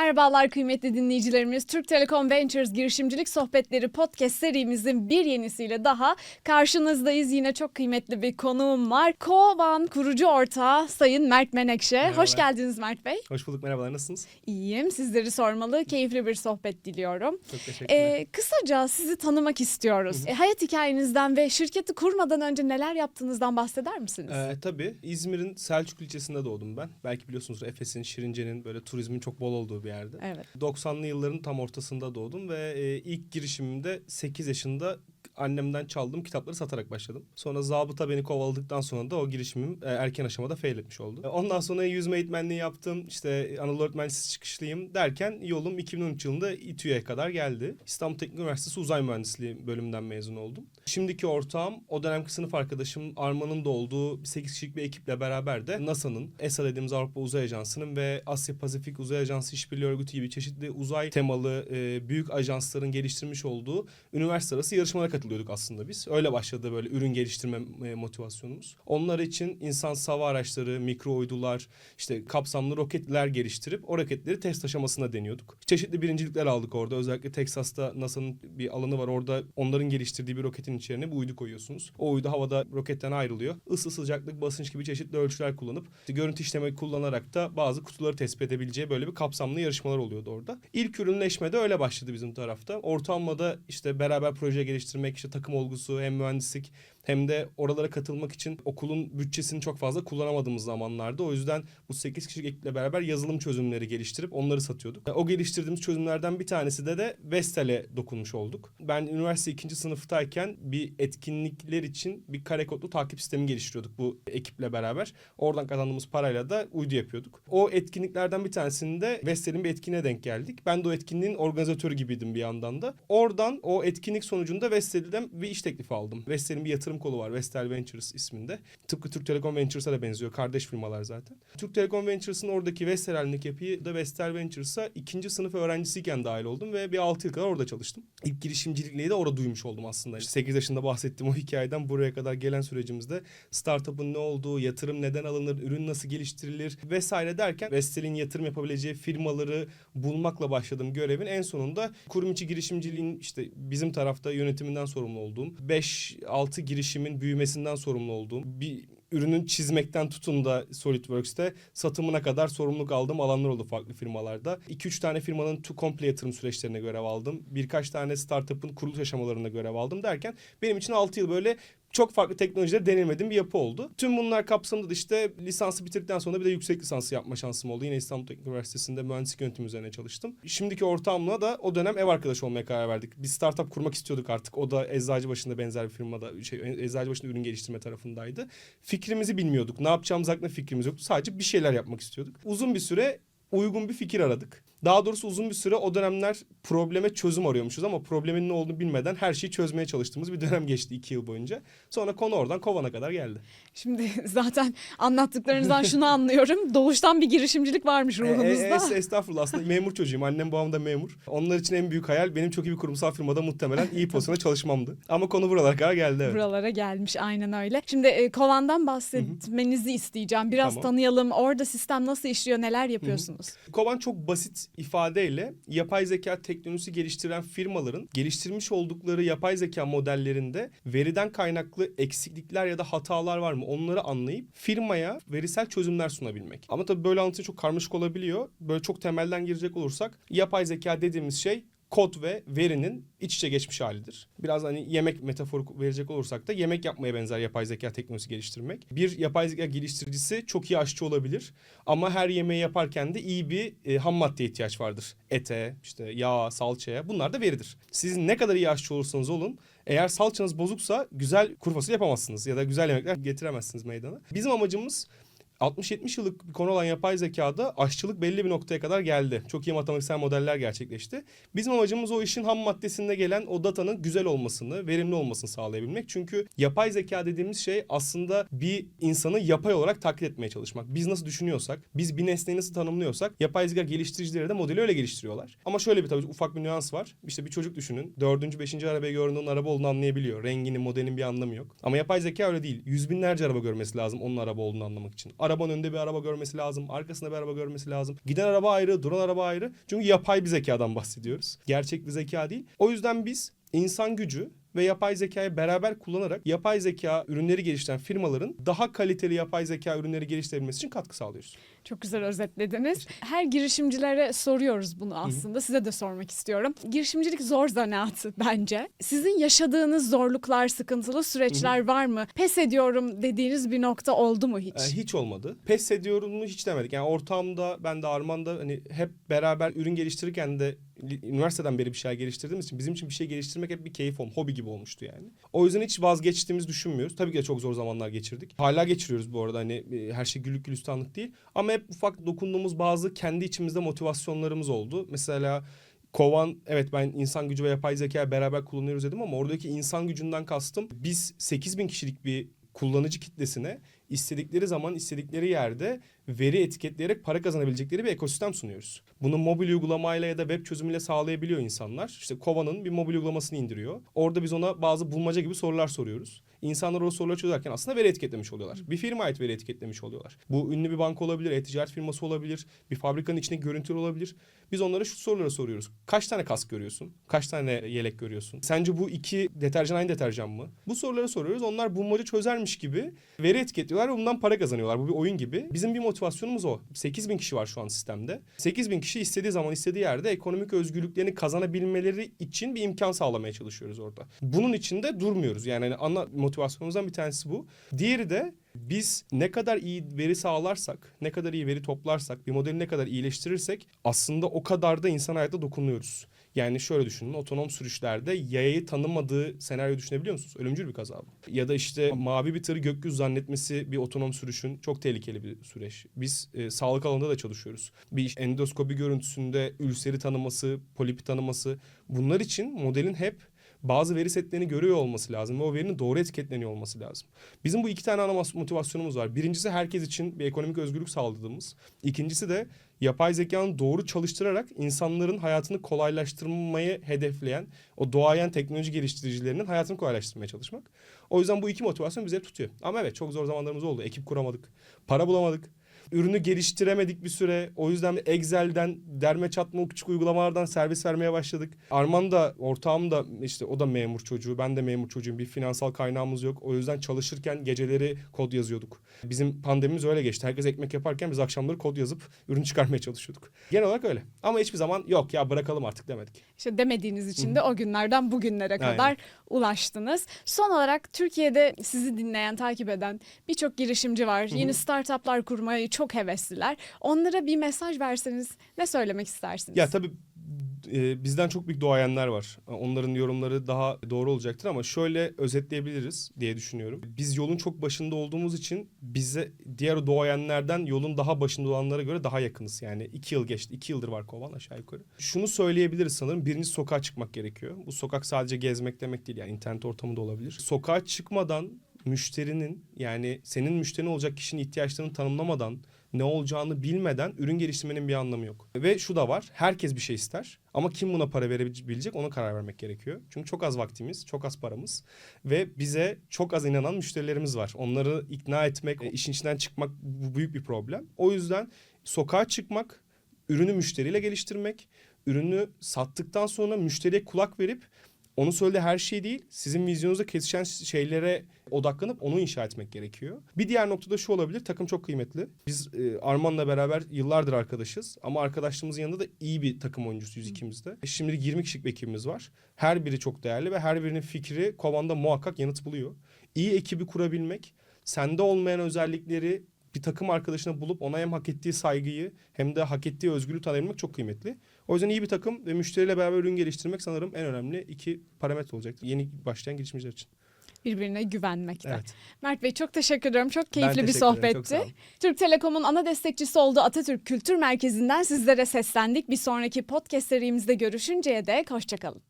Merhabalar kıymetli dinleyicilerimiz. Türk Telekom Ventures girişimcilik sohbetleri podcast serimizin bir yenisiyle daha karşınızdayız. Yine çok kıymetli bir konuğum var. Kovan kurucu ortağı Sayın Mert Menekşe. Merhaba. Hoş geldiniz Mert Bey. Hoş bulduk merhabalar nasılsınız? İyiyim. Sizleri sormalı. Keyifli bir sohbet diliyorum. Çok teşekkürler. Ee, kısaca sizi tanımak istiyoruz. E, hayat hikayenizden ve şirketi kurmadan önce neler yaptığınızdan bahseder misiniz? Ee, tabii İzmir'in Selçuklu ilçesinde doğdum ben. Belki biliyorsunuz Efes'in, Şirince'nin böyle turizmin çok bol olduğu bir yerde. Evet. 90'lı yılların tam ortasında doğdum ve e, ilk girişimimde 8 yaşında annemden çaldığım kitapları satarak başladım. Sonra zabıta beni kovaladıktan sonra da o girişimim e, erken aşamada fail etmiş oldu. E, Ondan sonra yüzme eğitmenliği yaptım. İşte Anadolu Öğretmen Lisesi çıkışlıyım derken yolum 2013 yılında İTÜ'ye kadar geldi. İstanbul Teknik Üniversitesi Uzay Mühendisliği bölümünden mezun oldum. Şimdiki ortağım o dönemki sınıf arkadaşım Arman'ın da olduğu 8 kişilik bir ekiple beraber de NASA'nın, ESA dediğimiz Avrupa Uzay Ajansı'nın ve Asya Pasifik Uzay Ajansı İşbirliği Örgütü gibi çeşitli uzay temalı e, büyük ajansların geliştirmiş olduğu üniversite arası yarışmalara katılıyorduk aslında biz. Öyle başladı böyle ürün geliştirme e, motivasyonumuz. Onlar için insan hava araçları, mikro uydular, işte kapsamlı roketler geliştirip o roketleri test aşamasına deniyorduk. Çeşitli birincilikler aldık orada. Özellikle Texas'ta NASA'nın bir alanı var. Orada onların geliştirdiği bir roketin içine bir uydu koyuyorsunuz. O uydu havada roketten ayrılıyor. Isı, sıcaklık, basınç gibi çeşitli ölçüler kullanıp işte görüntü işleme kullanarak da bazı kutuları tespit edebileceği böyle bir kapsamlı yarışmalar oluyordu orada. İlk ürünleşme de öyle başladı bizim tarafta. Ortamda işte beraber proje geliştirmek, işte takım olgusu, hem mühendislik hem de oralara katılmak için okulun bütçesini çok fazla kullanamadığımız zamanlarda. O yüzden bu 8 kişilik ekiple beraber yazılım çözümleri geliştirip onları satıyorduk. O geliştirdiğimiz çözümlerden bir tanesi de de Vestel'e dokunmuş olduk. Ben üniversite ikinci sınıftayken bir etkinlikler için bir kare kodlu takip sistemi geliştiriyorduk bu ekiple beraber. Oradan kazandığımız parayla da uydu yapıyorduk. O etkinliklerden bir tanesinde Vestel'in bir etkinliğe denk geldik. Ben de o etkinliğin organizatörü gibiydim bir yandan da. Oradan o etkinlik sonucunda Vestel'den bir iş teklifi aldım. Vestel'in bir yatırım kolu var. Vestel Ventures isminde. Tıpkı Türk Telekom Ventures'a da benziyor. Kardeş firmalar zaten. Türk Telekom Ventures'ın oradaki Vestel halindeki yapıyı da Vestel Ventures'a ikinci sınıf öğrencisiyken dahil oldum ve bir 6 yıl kadar orada çalıştım. İlk girişimcilikliği de orada duymuş oldum aslında. İşte 8 yaşında bahsettiğim o hikayeden buraya kadar gelen sürecimizde startup'ın ne olduğu, yatırım neden alınır, ürün nasıl geliştirilir vesaire derken Vestel'in yatırım yapabileceği firmaları bulmakla başladığım görevin en sonunda kurum içi girişimciliğin işte bizim tarafta yönetiminden sorumlu olduğum 5-6 girişimin büyümesinden sorumlu olduğum bir ürünün çizmekten tutun da SolidWorks'te satımına kadar sorumluluk aldığım alanlar oldu farklı firmalarda. 2-3 tane firmanın komple yatırım süreçlerine görev aldım. Birkaç tane startup'ın kuruluş aşamalarına görev aldım derken benim için 6 yıl böyle çok farklı teknolojide deneyimlediğim bir yapı oldu. Tüm bunlar kapsamında da işte lisansı bitirdikten sonra bir de yüksek lisansı yapma şansım oldu. Yine İstanbul Teknik Üniversitesi'nde mühendislik yönetimi üzerine çalıştım. Şimdiki ortağımla da o dönem ev arkadaşı olmaya karar verdik. Bir startup kurmak istiyorduk artık. O da Eczacıbaşı'nda benzer bir firmada, şey, Eczacıbaşı'nda ürün geliştirme tarafındaydı. Fikrimizi bilmiyorduk. Ne yapacağımız hakkında fikrimiz yoktu. Sadece bir şeyler yapmak istiyorduk. Uzun bir süre uygun bir fikir aradık. Daha doğrusu uzun bir süre o dönemler probleme çözüm arıyormuşuz ama problemin ne olduğunu bilmeden her şeyi çözmeye çalıştığımız bir dönem geçti iki yıl boyunca. Sonra konu oradan kovana kadar geldi. Şimdi zaten anlattıklarınızdan şunu anlıyorum. Doğuştan bir girişimcilik varmış E, e, ruhunuzda. es- estağfurullah aslında memur çocuğuyum. Annem babam da memur. Onlar için en büyük hayal benim çok iyi bir kurumsal firmada muhtemelen iyi pozisyona çalışmamdı. Ama konu buralara kadar geldi evet. Buralara gelmiş aynen öyle. Şimdi e, Kovan'dan bahsetmenizi isteyeceğim. Biraz Tamam. tanıyalım. Orada sistem nasıl işliyor, neler yapıyorsunuz? Kovan çok basit ifadeyle yapay zeka teknolojisi geliştiren firmaların geliştirmiş oldukları yapay zeka modellerinde veriden kaynaklı eksiklikler ya da hatalar var mı onları anlayıp firmaya verisel çözümler sunabilmek. Ama tabii böyle anlatı çok karmaşık olabiliyor. Böyle çok temelden girecek olursak yapay zeka dediğimiz şey kod ve verinin iç içe geçmiş halidir. Biraz hani yemek metaforu verecek olursak da yemek yapmaya benzer yapay zeka teknolojisi geliştirmek. Bir yapay zeka geliştiricisi çok iyi aşçı olabilir ama her yemeği yaparken de iyi bir e, ham maddeye ihtiyaç vardır. Ete, işte yağ, salçaya bunlar da veridir. Siz ne kadar iyi aşçı olursanız olun eğer salçanız bozuksa güzel kuru fasulye yapamazsınız ya da güzel yemekler getiremezsiniz meydana. Bizim amacımız 60-70 yıllık bir konu olan yapay zekada aşçılık belli bir noktaya kadar geldi. Çok iyi matematiksel modeller gerçekleşti. Bizim amacımız o işin ham maddesinde gelen o datanın güzel olmasını, verimli olmasını sağlayabilmek. Çünkü yapay zeka dediğimiz şey aslında bir insanı yapay olarak taklit etmeye çalışmak. Biz nasıl düşünüyorsak, biz bir nesneyi nasıl tanımlıyorsak yapay zeka geliştiricileri de modeli öyle geliştiriyorlar. Ama şöyle bir tabii ufak bir nüans var. İşte bir çocuk düşünün. Dördüncü, beşinci arabayı gördüğünde araba olduğunu anlayabiliyor. Rengini, modelinin bir anlamı yok. Ama yapay zeka öyle değil. Yüz binlerce araba görmesi lazım onun araba olduğunu anlamak için. Arabanın önünde bir araba görmesi lazım. Arkasında bir araba görmesi lazım. Giden araba ayrı, duran araba ayrı. Çünkü yapay bir zekadan bahsediyoruz. Gerçek bir zeka değil. O yüzden biz insan gücü ve yapay zekayı beraber kullanarak yapay zeka ürünleri geliştiren firmaların daha kaliteli yapay zeka ürünleri geliştirebilmesi için katkı sağlıyoruz. Çok güzel özetlediniz. Her girişimcilere soruyoruz bunu aslında. Size de sormak istiyorum. Girişimcilik zor zanaatı bence. Sizin yaşadığınız zorluklar, sıkıntılı süreçler var mı? Pes ediyorum dediğiniz bir nokta oldu mu hiç? Ee, hiç olmadı. Pes ediyorum mu hiç demedik. Yani ortamda ben de Arman'da hani hep beraber ürün geliştirirken de üniversiteden beri bir şeyler geliştirdiğimiz için bizim için bir şey geliştirmek hep bir keyif olmuş, hobi gibi olmuştu yani. O yüzden hiç vazgeçtiğimizi düşünmüyoruz. Tabii ki de çok zor zamanlar geçirdik. Hala geçiriyoruz bu arada hani e, her şey güllük gülistanlık değil. Ama hep ufak dokunduğumuz bazı kendi içimizde motivasyonlarımız oldu. Mesela Kovan evet ben insan gücü ve yapay zeka beraber kullanıyoruz dedim ama oradaki insan gücünden kastım biz 8000 kişilik bir kullanıcı kitlesine istedikleri zaman istedikleri yerde veri etiketleyerek para kazanabilecekleri bir ekosistem sunuyoruz. Bunu mobil uygulamayla ya da web çözümüyle sağlayabiliyor insanlar. İşte Kovan'ın bir mobil uygulamasını indiriyor. Orada biz ona bazı bulmaca gibi sorular soruyoruz. İnsanlar o soruları çözerken aslında veri etiketlemiş oluyorlar. Bir firma ait veri etiketlemiş oluyorlar. Bu ünlü bir banka olabilir, e-ticaret firması olabilir, bir fabrikanın içindeki görüntüler olabilir. Biz onlara şu soruları soruyoruz. Kaç tane kask görüyorsun? Kaç tane yelek görüyorsun? Sence bu iki deterjan aynı deterjan mı? Bu soruları soruyoruz. Onlar bulmaca çözermiş gibi veri etiketliyorlar ve bundan para kazanıyorlar. Bu bir oyun gibi. Bizim bir motivasyonumuz o. 8 bin kişi var şu an sistemde. 8 bin kişi istediği zaman istediği yerde ekonomik özgürlüklerini kazanabilmeleri için bir imkan sağlamaya çalışıyoruz orada. Bunun için de durmuyoruz. Yani hani ana motivasyonumuzdan bir tanesi bu. Diğeri de biz ne kadar iyi veri sağlarsak, ne kadar iyi veri toplarsak, bir modeli ne kadar iyileştirirsek aslında o kadar da insan hayata dokunuyoruz. Yani şöyle düşünün otonom sürüşlerde yayayı tanımadığı senaryo düşünebiliyor musunuz? Ölümcül bir kaza bu. Ya da işte mavi bir tırı gökyüzü zannetmesi bir otonom sürüşün çok tehlikeli bir süreç. Biz e, sağlık alanında da çalışıyoruz. Bir endoskopi görüntüsünde ülseri tanıması, polipi tanıması bunlar için modelin hep bazı veri setlerini görüyor olması lazım ve o verinin doğru etiketleniyor olması lazım. Bizim bu iki tane ana motivasyonumuz var. Birincisi herkes için bir ekonomik özgürlük sağladığımız. İkincisi de yapay zekanın doğru çalıştırarak insanların hayatını kolaylaştırmayı hedefleyen o doğayan teknoloji geliştiricilerinin hayatını kolaylaştırmaya çalışmak. O yüzden bu iki motivasyon bizi tutuyor. Ama evet çok zor zamanlarımız oldu. Ekip kuramadık. Para bulamadık. Ürünü geliştiremedik bir süre. O yüzden Excel'den, derme çatma o küçük uygulamalardan servis vermeye başladık. Arman da, ortağım da işte o da memur çocuğu. Ben de memur çocuğum. Bir finansal kaynağımız yok. O yüzden çalışırken geceleri kod yazıyorduk. Bizim pandemimiz öyle geçti. Herkes ekmek yaparken biz akşamları kod yazıp ürün çıkarmaya çalışıyorduk. Genel olarak öyle. Ama hiçbir zaman yok ya bırakalım artık demedik. İşte demediğiniz için de o günlerden bugünlere Aynen. kadar ulaştınız. Son olarak Türkiye'de sizi dinleyen, takip eden birçok girişimci var. Yeni startuplar kurmaya çok hevesliler. Onlara bir mesaj verseniz ne söylemek istersiniz? Ya tabii e, bizden çok büyük doğayanlar var. Onların yorumları daha doğru olacaktır ama şöyle özetleyebiliriz diye düşünüyorum. Biz yolun çok başında olduğumuz için bize diğer doğayanlardan yolun daha başında olanlara göre daha yakınız. Yani iki yıl geçti. iki yıldır var kovan aşağı yukarı. Şunu söyleyebiliriz sanırım. Birinci sokağa çıkmak gerekiyor. Bu sokak sadece gezmek demek değil. Yani internet ortamı da olabilir. Sokağa çıkmadan müşterinin yani senin müşterin olacak kişinin ihtiyaçlarını tanımlamadan ne olacağını bilmeden ürün geliştirmenin bir anlamı yok. Ve şu da var. Herkes bir şey ister. Ama kim buna para verebilecek ona karar vermek gerekiyor. Çünkü çok az vaktimiz, çok az paramız ve bize çok az inanan müşterilerimiz var. Onları ikna etmek, e, işin içinden çıkmak bu büyük bir problem. O yüzden sokağa çıkmak, ürünü müşteriyle geliştirmek, ürünü sattıktan sonra müşteriye kulak verip onun söylediği her şey değil, sizin vizyonunuzda kesişen şeylere odaklanıp onu inşa etmek gerekiyor. Bir diğer noktada şu olabilir, takım çok kıymetli. Biz e, Arman'la beraber yıllardır arkadaşız ama arkadaşlığımızın yanında da iyi bir takım oyuncusuyuz ikimiz de. Şimdi 20 kişilik bir ekibimiz var. Her biri çok değerli ve her birinin fikri Kovan'da muhakkak yanıt buluyor. İyi ekibi kurabilmek, sende olmayan özellikleri bir takım arkadaşına bulup ona hem hak ettiği saygıyı hem de hak ettiği özgürlüğü tanıyabilmek çok kıymetli. O yüzden iyi bir takım ve müşteriyle beraber ürün geliştirmek sanırım en önemli iki parametre olacaktır. Yeni başlayan girişimciler için. Birbirine güvenmekte. Evet. Mert Bey çok teşekkür ederim. Çok keyifli bir sohbetti. Türk Telekom'un ana destekçisi olduğu Atatürk Kültür Merkezi'nden sizlere seslendik. Bir sonraki podcast serimizde görüşünceye dek hoşçakalın.